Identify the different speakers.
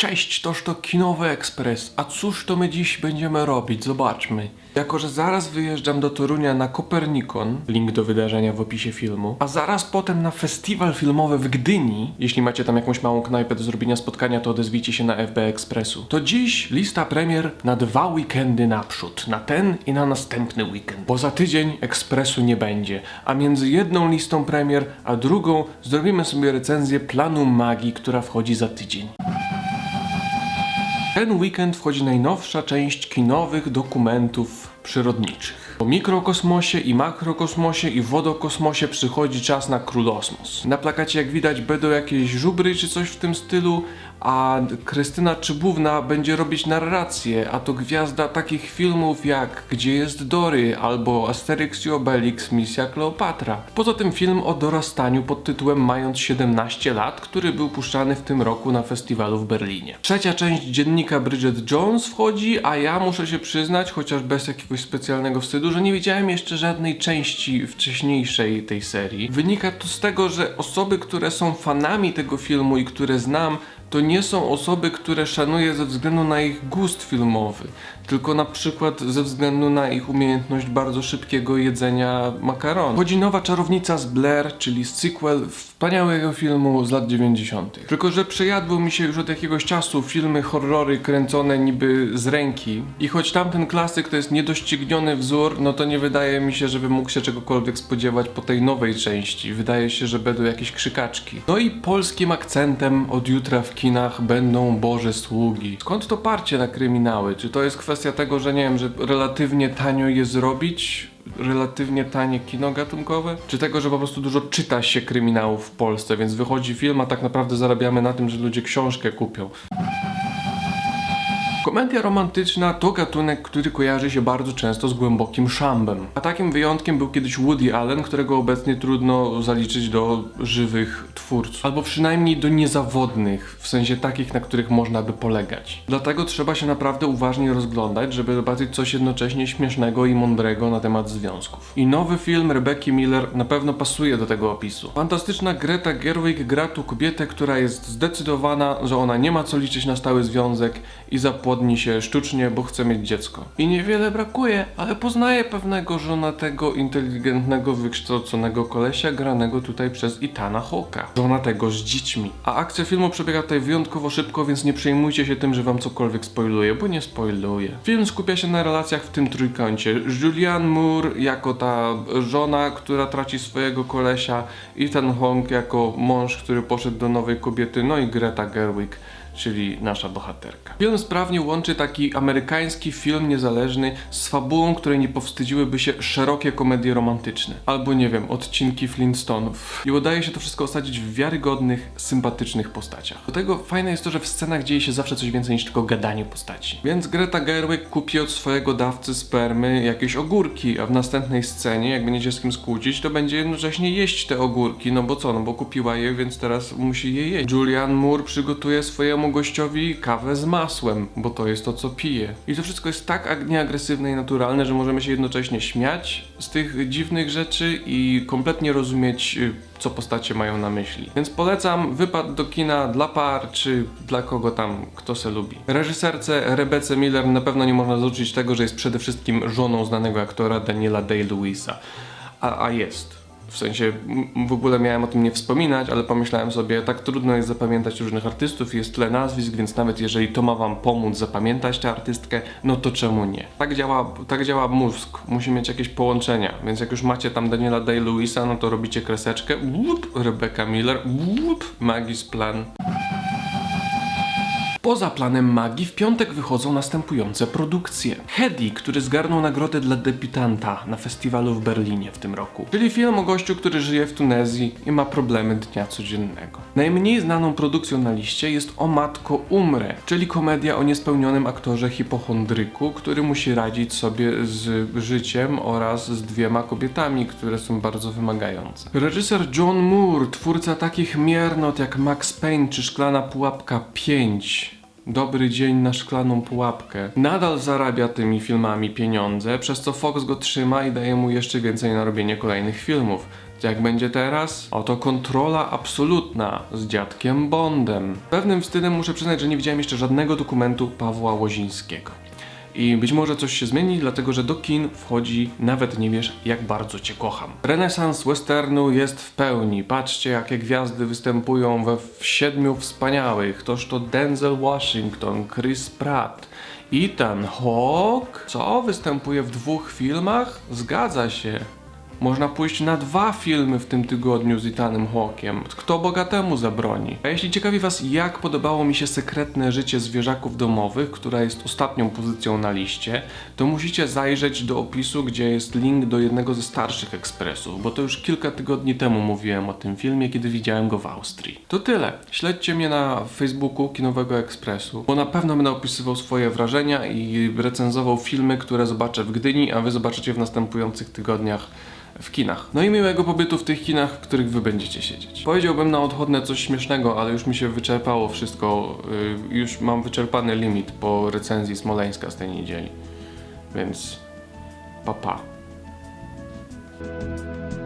Speaker 1: Cześć, toż to Kinowy Ekspres. A cóż to my dziś będziemy robić? Zobaczmy. Jako, że zaraz wyjeżdżam do Torunia na Kopernikon, link do wydarzenia w opisie filmu, a zaraz potem na festiwal filmowy w Gdyni, jeśli macie tam jakąś małą knajpę do zrobienia spotkania, to odezwijcie się na FB Expressu. To dziś lista premier na dwa weekendy naprzód, na ten i na następny weekend. Bo za tydzień Ekspresu nie będzie, a między jedną listą premier a drugą zrobimy sobie recenzję planu magii, która wchodzi za tydzień. Ten weekend wchodzi najnowsza część kinowych dokumentów przyrodniczych. Po mikrokosmosie i makrokosmosie i wodokosmosie przychodzi czas na królosmos. Na plakacie jak widać będą jakieś żubry czy coś w tym stylu, a Krystyna Czybówna będzie robić narrację, a to gwiazda takich filmów jak Gdzie jest Dory albo Asterix i Obelix Misja Kleopatra. Poza tym film o dorastaniu pod tytułem Mając 17 lat, który był puszczany w tym roku na festiwalu w Berlinie. Trzecia część dziennika Bridget Jones wchodzi, a ja muszę się przyznać, chociaż bez jakiegoś specjalnego wstydu, że nie widziałem jeszcze żadnej części wcześniejszej tej serii. Wynika to z tego, że osoby, które są fanami tego filmu i które znam, to nie są osoby, które szanuję ze względu na ich gust filmowy, tylko na przykład ze względu na ich umiejętność bardzo szybkiego jedzenia makaronu. Chodzi nowa czarownica z Blair, czyli sequel wspaniałego filmu z lat 90. Tylko, że przejadły mi się już od jakiegoś czasu filmy horrory kręcone niby z ręki i choć tamten klasyk to jest niedościgniony wzór, no to nie wydaje mi się, żeby mógł się czegokolwiek spodziewać po tej nowej części. Wydaje się, że będą jakieś krzykaczki. No i polskim akcentem od jutra w kinach będą Boże Sługi. Skąd to parcie na kryminały? Czy to jest kwestia tego, że nie wiem, że relatywnie tanio je zrobić? Relatywnie tanie kino gatunkowe? Czy tego, że po prostu dużo czyta się kryminałów w Polsce, więc wychodzi film, a tak naprawdę zarabiamy na tym, że ludzie książkę kupią? Komedia romantyczna to gatunek, który kojarzy się bardzo często z głębokim szambem. A takim wyjątkiem był kiedyś Woody Allen, którego obecnie trudno zaliczyć do żywych twórców. Albo przynajmniej do niezawodnych, w sensie takich, na których można by polegać. Dlatego trzeba się naprawdę uważnie rozglądać, żeby zobaczyć coś jednocześnie śmiesznego i mądrego na temat związków. I nowy film Rebecca Miller na pewno pasuje do tego opisu. Fantastyczna Greta Gerwig gra tu kobietę, która jest zdecydowana, że ona nie ma co liczyć na stały związek i zapłodni się sztucznie, bo chce mieć dziecko. I niewiele brakuje, ale poznaje pewnego żonatego, inteligentnego, wykształconego kolesia granego tutaj przez Itana Hawke'a. Żonatego z dziećmi. A akcja filmu przebiega tutaj wyjątkowo szybko, więc nie przejmujcie się tym, że wam cokolwiek spoiluję, bo nie spoiluję. Film skupia się na relacjach w tym trójkącie. Julianne Moore jako ta żona, która traci swojego kolesia, Ethan Hawke jako mąż, który poszedł do nowej kobiety, no i Greta Gerwig czyli nasza bohaterka. Film sprawnie łączy taki amerykański film niezależny z fabułą, której nie powstydziłyby się szerokie komedie romantyczne. Albo nie wiem, odcinki Flintstoneów. I udaje się to wszystko osadzić w wiarygodnych, sympatycznych postaciach. Do tego fajne jest to, że w scenach dzieje się zawsze coś więcej niż tylko gadanie postaci. Więc Greta Gerwig kupi od swojego dawcy spermy jakieś ogórki, a w następnej scenie, jak będzie z kim skłócić, to będzie jednocześnie jeść te ogórki, no bo co, no bo kupiła je, więc teraz musi je jeść. Julian Moore przygotuje swojemu gościowi kawę z masłem, bo to jest to, co pije. I to wszystko jest tak nieagresywne i naturalne, że możemy się jednocześnie śmiać z tych dziwnych rzeczy i kompletnie rozumieć, y, co postacie mają na myśli. Więc polecam wypad do kina dla par, czy dla kogo tam, kto se lubi. Reżyserce Rebece Miller na pewno nie można zarzucić tego, że jest przede wszystkim żoną znanego aktora Daniela Day-Lewisa. A, a jest. W sensie w ogóle miałem o tym nie wspominać, ale pomyślałem sobie, tak trudno jest zapamiętać różnych artystów, jest tyle nazwisk, więc nawet jeżeli to ma wam pomóc zapamiętać tę artystkę, no to czemu nie? Tak działa, tak działa mózg, musi mieć jakieś połączenia, więc jak już macie tam Daniela Day-Lewisa, no to robicie kreseczkę, łup, Rebecca Miller, łup, Magis Plan. Poza planem magii w piątek wychodzą następujące produkcje. Hedy, który zgarnął nagrodę dla debiutanta na festiwalu w Berlinie w tym roku. Czyli film o gościu, który żyje w Tunezji i ma problemy dnia codziennego. Najmniej znaną produkcją na liście jest O Matko Umrę, czyli komedia o niespełnionym aktorze hipochondryku, który musi radzić sobie z życiem oraz z dwiema kobietami, które są bardzo wymagające. Reżyser John Moore, twórca takich miernot jak Max Payne czy Szklana Pułapka 5, Dobry dzień na szklaną pułapkę. Nadal zarabia tymi filmami pieniądze, przez co Fox go trzyma i daje mu jeszcze więcej na robienie kolejnych filmów. Jak będzie teraz? Oto kontrola absolutna z dziadkiem Bondem. Pewnym wstydem muszę przyznać, że nie widziałem jeszcze żadnego dokumentu Pawła Łozińskiego. I być może coś się zmieni, dlatego że do kin wchodzi nawet nie wiesz, jak bardzo cię kocham. Renesans westernu jest w pełni. Patrzcie, jakie gwiazdy występują we siedmiu wspaniałych. Toż to Denzel Washington, Chris Pratt, Ethan Hawke. Co? Występuje w dwóch filmach? Zgadza się. Można pójść na dwa filmy w tym tygodniu z Ethanem Hawkiem. Kto bogatemu zabroni? A jeśli ciekawi Was, jak podobało mi się sekretne życie zwierzaków domowych, która jest ostatnią pozycją na liście, to musicie zajrzeć do opisu, gdzie jest link do jednego ze starszych ekspresów, bo to już kilka tygodni temu mówiłem o tym filmie, kiedy widziałem go w Austrii. To tyle. Śledźcie mnie na Facebooku Kinowego Ekspresu, bo na pewno będę opisywał swoje wrażenia i recenzował filmy, które zobaczę w Gdyni, a Wy zobaczycie w następujących tygodniach w kinach. No i miłego pobytu w tych kinach, w których wy będziecie siedzieć. Powiedziałbym na odchodne coś śmiesznego, ale już mi się wyczerpało wszystko. y, już mam wyczerpany limit po recenzji Smoleńska z tej niedzieli. Więc papa. Pa.